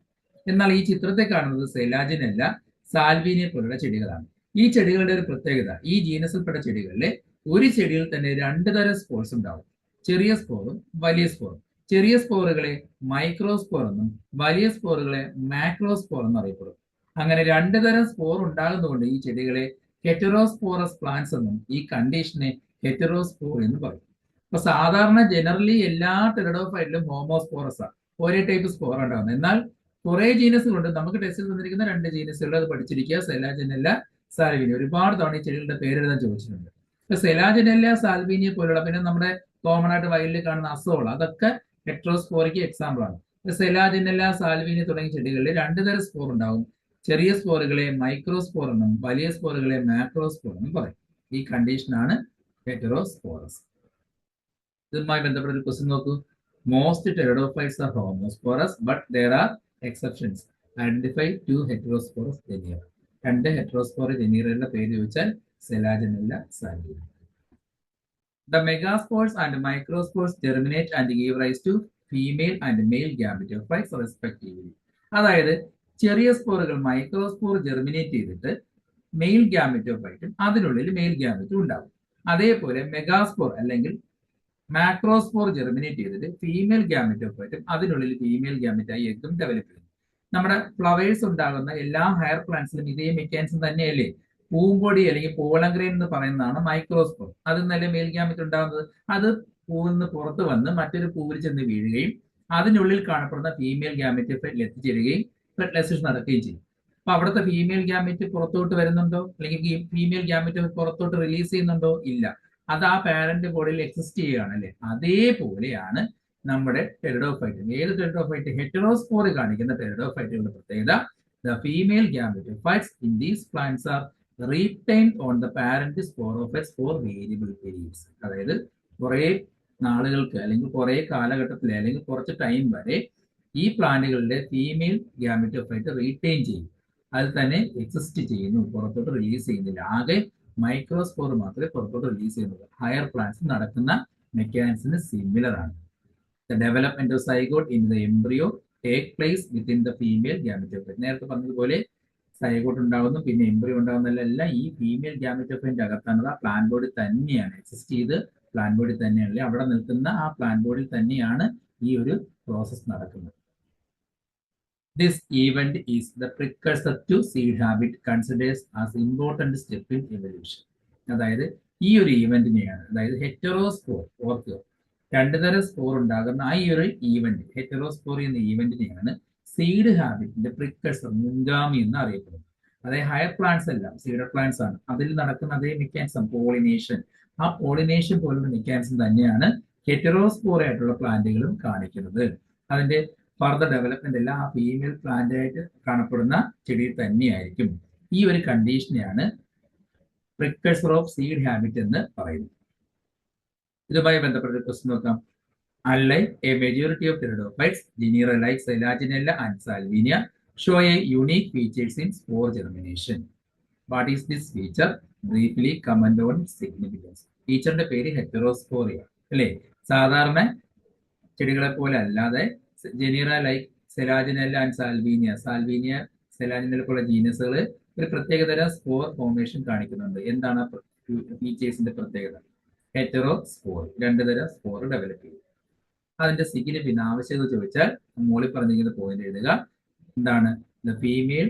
എന്നാൽ ഈ ചിത്രത്തെ കാണുന്നത് സെലാജിനല്ല സാൽവീനിയ പോലുള്ള ചെടികളാണ്. ഈ ചെടികളുടെ ഒരു പ്രത്യേകത ഈ ജീനസിൽപ്പെട്ട ചെടികളിലെ ഒരു ചെടിയിൽ തന്നെ രണ്ട് തരം സ്പോർസ് ഉണ്ടാവും. ചെറിയ സ്പോറും വലിയ സ്പോറും ചെറിയ സ്പോറുകളെ മൈക്രോസ്പോർ എന്നും വലിയ സ്പോറുകളെ മാക്രോസ്പോർ എന്നും അറിയപ്പെടും. അങ്ങനെ രണ്ട് തരം സ്പോർ ഉണ്ടാകുന്നതുകൊണ്ട് ഈ ചെടികളെ ഹെറ്ററോസ്പോറസ് പ്ലാന്റ്സ് എന്നും ഈ കണ്ടീഷനെ ഹെറ്ററോസ്പോർ എന്ന് പറയും. അപ്പൊ സാധാരണ ജനറലി എല്ലാ ടെറഡോഫൈറ്റിലും ഹോമോസ്പോറസ് ആണ് ഒരേ ടൈപ്പ് സ്കോർ ഉണ്ടാകുന്നത് എന്നാൽ കുറെ ജീനസുകളുണ്ട് നമുക്ക് ടെസ്റ്റിൽ തന്നിരിക്കുന്ന രണ്ട് ജീനസുകൾ അത് പഠിച്ചിരിക്കുക. സെലാജനല്ല സാൽവീനിയ. ഒരുപാട് തവണ ഈ ചെടികളുടെ പേരെഴുതാൻ ചോദിച്ചിട്ടുണ്ട്. ഇപ്പൊ സെലാജനല്ല സാൽവീനിയ പോലുള്ള പിന്നെ നമ്മുടെ കോമൺ ആയിട്ട് വയലിൽ കാണുന്ന അസോൾ അതൊക്കെ ഹെട്രോസ്പോറിക്ക് എക്സാമ്പിൾ ആണ്. സെലാജനല്ല സാൽവീനിയ തുടങ്ങിയ ചെടികളിൽ രണ്ട് തരം സ്പോർ ഉണ്ടാകും ചെറിയ സ്പോറുകളെ മൈക്രോസ്പോർ എന്നും വലിയ സ്പോറുകളെ മാക്രോസ്പോർ എന്നും പറയും. ഈ കണ്ടീഷനാണ് ഹെറ്ററോസ്പോറസ് ഇതുമായി ബന്ധപ്പെട്ട ഒരു ക്വസ്റ്റ്യൻ നോക്കൂ. Most pteridophytes are homosporous, but there are exceptions. Identify two heterosporous genera. രണ്ട് ഹെറ്ററോസ്പോറസ് ജെനിയറുടെ പേര് ചോദിച്ചാൽ സെലാജനല്ല Saliya the megaspores and microspores germinate and give rise to female and male gametophytes respectively അതായത് ചെറിയ സ്പോറുകൾ മൈക്രോസ്പോർ ജെർമിനേറ്റ് ചെയ്തിട്ട് മെയിൽ ഗ്യാമറ്റോഫൈറ്റും അതിനുള്ളിൽ മെയിൽ ഗ്യാമറ്റും ഉണ്ടാവും അതേപോലെ മെഗാസ്പോർ അല്ലെങ്കിൽ മാക്രോസ്പോർ ജെർമിനേറ്റ് ചെയ്തിട്ട് ഫീമെയിൽ ഗ്യാമറ്റോഫൈറ്റും അതിനുള്ളിൽ ഫീമെയിൽ ഗ്യാമിറ്റായി എഗ്ഗും ഡെവലപ്പ് ചെയ്യുന്നു. നമ്മുടെ ഫ്ലവേഴ്സ് ഉണ്ടാകുന്ന എല്ലാ ഹയർ പ്ലാന്റ്സിലും ഇതേ മെക്കാനിസം തന്നെയല്ലേ? പൂമ്പൊടി അല്ലെങ്കിൽ പൂവളഗ്രൈൻ എന്ന് പറയുന്നതാണ് മൈക്രോസ്പോർ അത് നല്ല മെയിൽ ഗ്യാമിറ്റ് ഉണ്ടാകുന്നത്. അത് പൂവിൽ നിന്ന് പുറത്ത് വന്ന് മറ്റൊരു പൂവിൽ ചെന്ന് വീഴുകയും അതിനുള്ളിൽ കാണപ്പെടുന്ന ഫീമെയിൽ ഗ്യാമിറ്റ് എത്തിച്ചേരുകയും ഫെർട്ടിലൈസേഷൻ നടക്കുകയും ചെയ്യും. അപ്പൊ അവിടുത്തെ ഫീമെയിൽ ഗ്യാമിറ്റ് പുറത്തോട്ട് വരുന്നുണ്ടോ? അല്ലെങ്കിൽ ഫീമെയിൽ ഗ്യാമിറ്റ് പുറത്തോട്ട് റിലീസ് ചെയ്യുന്നുണ്ടോ? ഇല്ല. അത് ആ പാരന്റ് ബോഡിയിൽ എക്സിസ്റ്റ് ചെയ്യുകയാണ് അല്ലെ അതേപോലെയാണ് നമ്മുടെ ടെറിഡോഫൈറ്റ് ഏത് ടെറിഡോഫൈറ്റ് ഹെറ്ററോസ്പോർ കാണിക്കുന്ന ടെറിഡോഫൈറ്റുകളുടെ പ്രത്യേകത. The female gametophytes in these plants are retain on the parent sporophytes for variable periods അതായത് കുറേ നാളുകൾക്ക് അല്ലെങ്കിൽ കുറേ കാലഘട്ടത്തിൽ അല്ലെങ്കിൽ കുറച്ച് ടൈം വരെ ഈ പ്ലാന്റുകളുടെ ഫീമെയിൽ ഗ്യാമറ്റോഫൈറ്റ് റീറ്റെയിൻ ചെയ്യും. അത് തന്നെ എക്സിസ്റ്റ് ചെയ്യുന്നു. പുറത്തോട്ട് റിലീസ് ചെയ്യുന്നില്ല. ആകെ മൈക്രോസ്പോർ മാത്രമേ പുറത്തോട്ട് റിലീസ് ചെയ്യുന്നുള്ളൂ. ഹയർ പ്ലാന്റ്സ് നടക്കുന്ന മെക്കാനിക്സിന് സിമിലർ ആണ്. The development of zygote in the embryo take place within the female gametophyte നേരത്തെ പറഞ്ഞതുപോലെ സൈഗോട്ട് ഉണ്ടാകുന്നു പിന്നെ എംബ്രിയോ ഉണ്ടാകുന്നതെല്ലാം ഈ ഫീമെയിൽ ഗ്യാമറ്റോഫൈറ്റിന്റെ അകത്താണത്. ആ പ്ലാൻ ബോഡി തന്നെയാണ് എക്സിസ്റ്റ് ചെയ്ത് പ്ലാൻ ബോഡി തന്നെയാണ് അവിടെ നിൽക്കുന്ന ആ പ്ലാൻ ബോഡിയിൽ തന്നെയാണ് ഈ ഒരു പ്രോസസ് നടക്കുന്നത്. This event is the precursor to seed habit considered as important step in evolution. അതായത് ഈ ഒരു ഇവന്റിനെയാണ് അതായത് ഹെറ്ററോസ്പോർ ഓർക്കുക. രണ്ടു തരം സ്പോർ ഉണ്ടാകുന്ന ആ ഈ ഒരു ഈവന്റ് ഹെറ്ററോസ്പോർ എന്ന ഈവന്റിനെയാണ് സീഡ് ഹാബിറ്റിന്റെ പ്രിക്കസർ മുൻഗാമി എന്ന് അറിയപ്പെടുന്നത്. അതായത് ഹയർ പ്ലാന്റ്സ് എല്ലാം സീഡർ പ്ലാന്റ്സ് ആണ്. അതിൽ നടക്കുന്ന അതേ മെക്കാനിസം പോളിനേഷൻ ആ പോളിനേഷൻ പോലുള്ള മെക്കാനിസം തന്നെയാണ് ഹെറ്ററോസ്പോർ ആയിട്ടുള്ള പ്ലാന്റുകളും കാണിക്കുന്നത്. അതിന്റെ ഫർദർ ഡെവലപ്മെന്റ് എല്ലാം ആ ഫീമെയിൽ പ്ലാന്റ് ആയിട്ട് കാണപ്പെടുന്ന ചെടിയിൽ തന്നെയായിരിക്കും. ഈ ഒരു കണ്ടീഷനെയാണ് പ്രിക്കഴ്സർ ഓഫ് സീഡ് ഹാബിറ്റ് എന്ന് പറയുന്നത്. ഇതുമായി ബന്ധപ്പെട്ട ക്വസ്റ്റ്യൻ നോക്കാം. Unlike a majority of pteridophytes genera like Selaginella and Salvinia show a unique features in spore germination what is this feature briefly comment on significance ഫീച്ചറിന്റെ പേര് ഹെറ്ററോസ്കോറിയ അല്ലേ? സാധാരണ ചെടികളെ പോലെ അല്ലാതെ ജെനീറ ലൈക്ക് സെലാജിനെല്ല ആൻഡ് സാൽവീനിയ. സാൽവീനിയ സെലാജിനെല്ല പോലുള്ള ജീനസുകൾ ഒരു പ്രത്യേകതര സ്പോർ ഫോർമേഷൻ കാണിക്കുന്നുണ്ട്. എന്താണ് ഫീച്ചേഴ്സിന്റെ പ്രത്യേകത? ഹെറ്ററോ സ്പോർ രണ്ടു തരം സ്പോർ ഡെവലപ്പ് ചെയ്യും. അതിന്റെ സിഗിന് പിന്നെ ആവശ്യകത ചോദിച്ചാൽ മോളിൽ പറഞ്ഞിരിക്കുന്ന പോയിന്റ് എഴുതുക. എന്താണ്? The female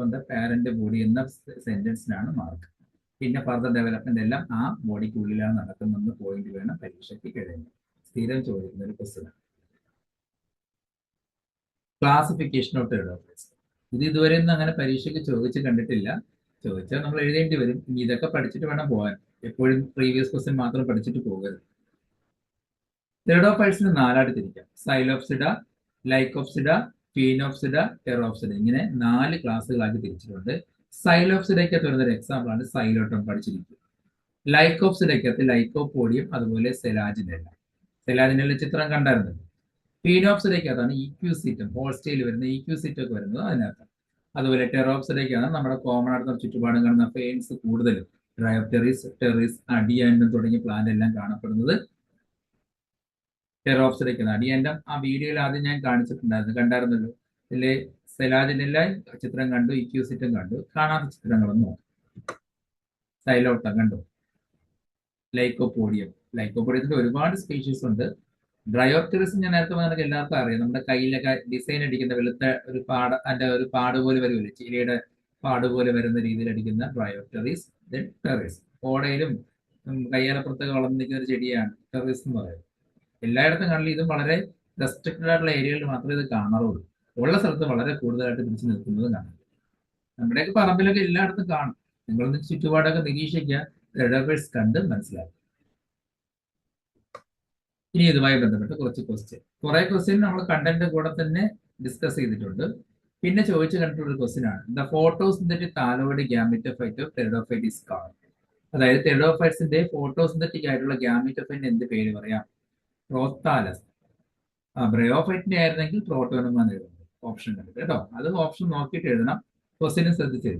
on the parent body എന്ന സെന്റൻസിനാണ് മാർക്ക് പിന്നെ ഫർദർ ഡെവലപ്മെന്റ് എല്ലാം ആ ബോഡിക്കുള്ളിലാണ് നടക്കുന്നതെന്ന് പോയിന്റ് വേണം പരീക്ഷയ്ക്ക് എഴുതുന്നത് സ്ഥിരം ചോദിക്കുന്ന ഒരു ക്വസ്റ്റ്യൻ ക്ലാസിഫിക്കേഷൻ ഓഫ് ടെറോഫൈറ്റ്സ് ഇത് ഇതുവരെ ഒന്നും അങ്ങനെ പരീക്ഷയ്ക്ക് ചോദിച്ച് കണ്ടിട്ടില്ല. ചോദിച്ചാൽ നമ്മൾ എഴുതേണ്ടി വരും. ഇനി ഇതൊക്കെ പഠിച്ചിട്ട് വേണം പോകാൻ. എപ്പോഴും പ്രീവിയസ് ക്വസ്റ്റ്യൻ മാത്രം പഠിച്ചിട്ട് പോകരുത്. ടെറോഫൈറ്റ്സിന് നാലായിട്ട് തിരിക്കാം. സൈലോപ്സിഡ ലൈക്കോപ്സിഡ ഫീനോപ്സിഡ ടെറോപ്സിഡ ഇങ്ങനെ നാല് ക്ലാസ്സുകളാക്കി തിരിച്ചിട്ടുണ്ട്. സൈലോപ്സിഡയ്ക്കകത്ത് വരുന്ന എക്സാമ്പിൾ ആണ് സൈലോട്ടം പഠിച്ചിരിക്കുക. ലൈക്കോപ്സിഡയ്ക്കകത്ത് ലൈക്കോപോഡിയം അതുപോലെ സെലാജിനെല്ല സെലാജിനെല്ല ചിത്രം കണ്ടായിരുന്നു ഫീനോപ്സിഡയ്ക്കകത്താണ് ഇക്യൂസിറ്റം ഹോൾസ്റ്റേയിൽ വരുന്ന ഇക്യൂസിറ്റം ഒക്കെ വരുന്നത് അതിനകത്ത്. അതുപോലെ ടെറോപ്സിലേക്കാണ് നമ്മുടെ കോമൺ ആയിട്ടുള്ള ചുറ്റുപാടും കാണുന്ന ഫെയിൻസ് കൂടുതലും. ഡ്രയോപ്റ്ററീസ് ടെറീസ് അഡിയാൻഡം തുടങ്ങിയ പ്ലാന്റ് എല്ലാം കാണപ്പെടുന്നത്. ടെറോപ്സിലേക്കാണ് അഡിയാൻഡം ആ വീഡിയോയിൽ ആദ്യം ഞാൻ കാണിച്ചിട്ടുണ്ടായിരുന്നു. കണ്ടായിരുന്നല്ലോ? ഇതിലെ സെലാജിനെല്ല ചിത്രം കണ്ടു ഇക്യൂസിറ്റം കണ്ടു. കാണാത്ത ചിത്രങ്ങളൊന്നും സൈലോട്ട കണ്ടു. ലൈക്കോപോഡിയം ലൈക്കോപോഡിയത്തിന്റെ ഒരുപാട് സ്പീഷീസ് ഉണ്ട്. ഡ്രയോപ്റ്ററിസ് ഞാൻ നേരത്തെ പറഞ്ഞ എല്ലാവർക്കും അറിയാം. നമ്മുടെ കയ്യിലൊക്കെ ഡിസൈൻ അടിക്കുന്ന വെളുത്ത ഒരു പാട അതിന്റെ ഒരു പാട് പോലെ വരുമല്ലോ? ചിലയുടെ പാട് പോലെ വരുന്ന രീതിയിൽ അടിക്കുന്ന ഡ്രയോപ്റ്ററീസ് ദെൻ ടെറീസ്. ഓടയിലും കയ്യാലപ്പുറത്തൊക്കെ വളർന്നു നിൽക്കുന്ന ഒരു ചെടിയാണ് ടെറീസ് എന്ന് പറയുന്നത്. എല്ലായിടത്തും കാണില്ല ഇതും വളരെ റെസ്ട്രിക്റ്റഡ് ആയിട്ടുള്ള ഏരിയകളിൽ മാത്രമേ ഇത് കാണാറുള്ളൂ. ഉള്ള സ്ഥലത്ത് വളരെ കൂടുതലായിട്ട് പിടിച്ചു നിൽക്കുന്നത് കാണാം. നമ്മുടെയൊക്കെ പറമ്പിലൊക്കെ എല്ലായിടത്തും കാണും. നിങ്ങളൊന്ന് ചുറ്റുപാടൊക്കെ നിരീക്ഷിക്കുക റെഡവേഴ്സ് കണ്ട് മനസ്സിലാക്കും ഇനി ഇതുമായി ബന്ധപ്പെട്ട് കുറച്ച് ക്വസ്റ്റ്യൻ കുറെ ക്വസ്റ്റ്യൻ നമ്മൾ കണ്ടന്റ് കൂടെ തന്നെ ഡിസ്കസ് ചെയ്തിട്ടുണ്ട്. പിന്നെ ചോദിച്ചു കണ്ടിട്ടുള്ള ഒരു ക്വസ്റ്റ്യൻ ആണ്. The photosynthetic thalloid gametophyte of pteridophyte is call അതായത് ടെറോഫൈറ്റ്സിന്റെ ഫോട്ടോസിന്തറ്റിക് ആയിട്ടുള്ള ഗ്യാമിറ്റോഫൈറ്റിന് എന്ത് പേര് പറയാം? പ്രോത്താലസ് ആ ബ്രയോഫൈറ്റിന്റെ ആയിരുന്നെങ്കിൽ പ്രോട്ടോനമ എന്ന് എഴുതുന്നത്. ഓപ്ഷൻ കണ്ടിട്ട് കേട്ടോ. അത് ഓപ്ഷൻ നോക്കിയിട്ട് എഴുതണം. ക്വസ്റ്റ്യനും ശ്രദ്ധിച്ച്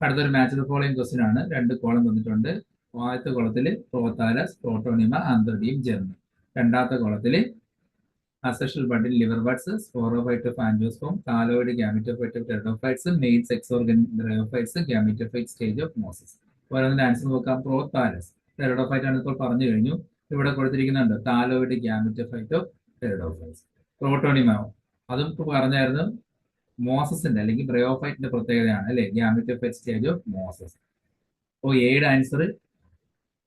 അടുത്തൊരു മാച്ച് ദ ഫോളോയിങ് ക്വസ്റ്റ്യൻ ആണ്. രണ്ട് കോളം തന്നിട്ടുണ്ട് ആദ്യത്തെ കുളത്തിൽ പ്രോത്താലസ് പ്രോട്ടോണിമ ആന്ത്രഡിയം ജെർമൻ രണ്ടാമത്തെ കോളത്തിൽ അസെഷൽ ബഡിൽ liver buds sporophyte ഫാൻജോസ്ഫോം thalloid gametophyte pteridophytes main sex organ bryophytes gametophyte stage of mosses ഓരോന്നിന്റെ answer നോക്കാം. പ്രോത്താലസ് ടെറഡോഫൈറ്റ് ആണ് ഇപ്പോൾ പറഞ്ഞു കഴിഞ്ഞു. ഇവിടെ കൊടുത്തിരിക്കുന്നുണ്ട്. താലോയിഡ് ഗ്യാമിറ്റോഫൈറ്റ് ടെറഡോഫൈറ്റ്സ് പ്രോട്ടോണിമാവും അതും പറഞ്ഞായിരുന്നു മോസസിന്റെ അല്ലെങ്കിൽ ബ്രയോഫൈറ്റിന്റെ പ്രത്യേകതയാണ് അല്ലെ? ഗ്യാമിറ്റോഫൈറ്റ് സ്റ്റേജ് ഓഫ് മോസസ് അപ്പോൾ എയുടെ ആൻസർ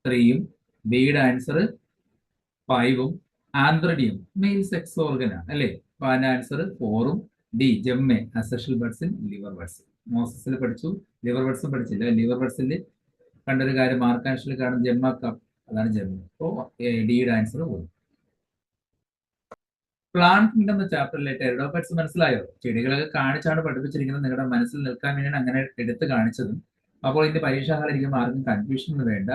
ത്രീയും ബിയുടെ ആൻസർ ഫൈവും ആന്ത്രഡിയം മെയിൽ സെക്സ് ഓർഗനാണ് അല്ലെ? അപ്പൊ അതിന്റെ ആൻസർ ഫോറും ഡി ജെമ്മെ അസഷ്യൽ ബഡ്സിൻ ലിവർ ബഡ്സ് മോസസിൽ പഠിച്ചു ലിവർ ബഡ്സും പഠിച്ചില്ല. ലിവർ ബഡ്സിൽ കണ്ടൊരു കാര്യം മാർക്കാൻഷിൽ കാണുന്ന ജെമ്മ കപ്പ് അതാണ് ജെമ്മ അപ്പോ ഡിയുടെ ആൻസർ പോകും പ്ലാന്റ് എന്ന ചാപ്റ്ററിലെ ടെറഡോഫൈറ്റ്സ് മനസ്സിലായോ? ചെടികളൊക്കെ കാണിച്ചാണ് പഠിപ്പിച്ചിരിക്കുന്നത്. നിങ്ങളുടെ മനസ്സിൽ നിൽക്കാൻ വേണ്ടിയാണ് അങ്ങനെ എടുത്ത് കാണിച്ചതും. അപ്പോൾ ഇതിന്റെ പരീക്ഷാകാലം ഇരിക്കുമ്പോൾ ആർക്കും കൺഫ്യൂഷൻ വേണ്ട.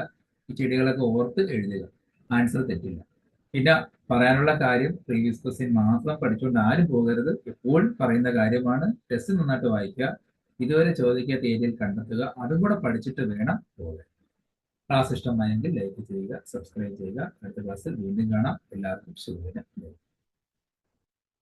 ഈ ചെടികളൊക്കെ ഓർത്ത് എഴുതുക. ആൻസർ തെറ്റില്ല. പിന്നെ പറയാനുള്ള കാര്യം പ്രീവിയസ് ക്വസ്റ്റ്യൻ മാത്രം പഠിച്ചുകൊണ്ട് ആരും പോകരുത്. എപ്പോഴും പറയുന്ന കാര്യമാണ്. ടെസ്റ്റ് നന്നായിട്ട് വായിക്കുക. ഇതുവരെ ചോദിക്കാത്ത ഏരിയയിൽ കണ്ടെത്തുക. അതും കൂടെ പഠിച്ചിട്ട് വേണം പോകാൻ. ക്ലാസ് ഇഷ്ടമായെങ്കിൽ ലൈക്ക് ചെയ്യുക സബ്സ്ക്രൈബ് ചെയ്യുക. അടുത്ത ക്ലാസ്സിൽ വീണ്ടും കാണാം. എല്ലാവർക്കും ശുഭദിനം.